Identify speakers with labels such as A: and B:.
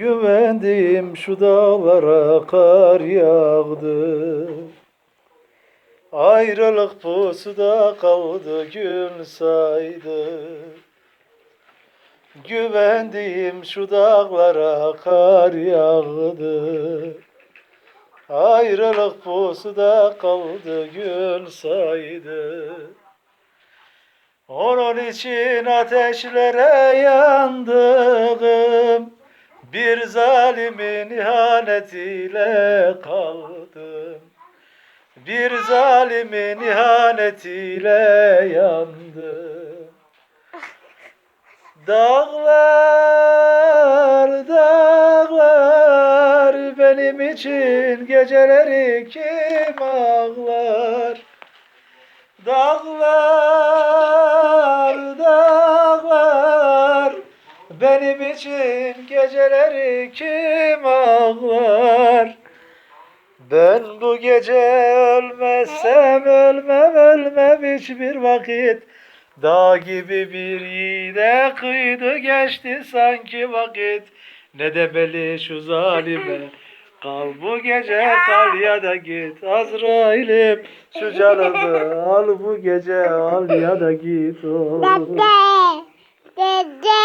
A: Güvendim şu dağlara kar yağdı. Ayrılık pusuda kaldı gün saydı. Güvendiğim şu dağlara kar yağdı. Ayrılık pusuda kaldı gün saydı. Onun için ateşlere yandım. Zalimin ihanetiyle kaldım. Bir zalimin ihanetiyle yandım. Dağlar, dağlar benim için geceleri kim ağlar? Dağlar, benim için geceleri kim ağlar? Ben bu gece ölmezsem ölmem ölmem hiçbir vakit Dağ gibi bir yiğide kıydı geçti sanki vakit Ne demeli şu zalime Kal bu gece kal ya da git Azrail'im şu canımı al bu gece al ya da git oh.
B: Dede. Dede.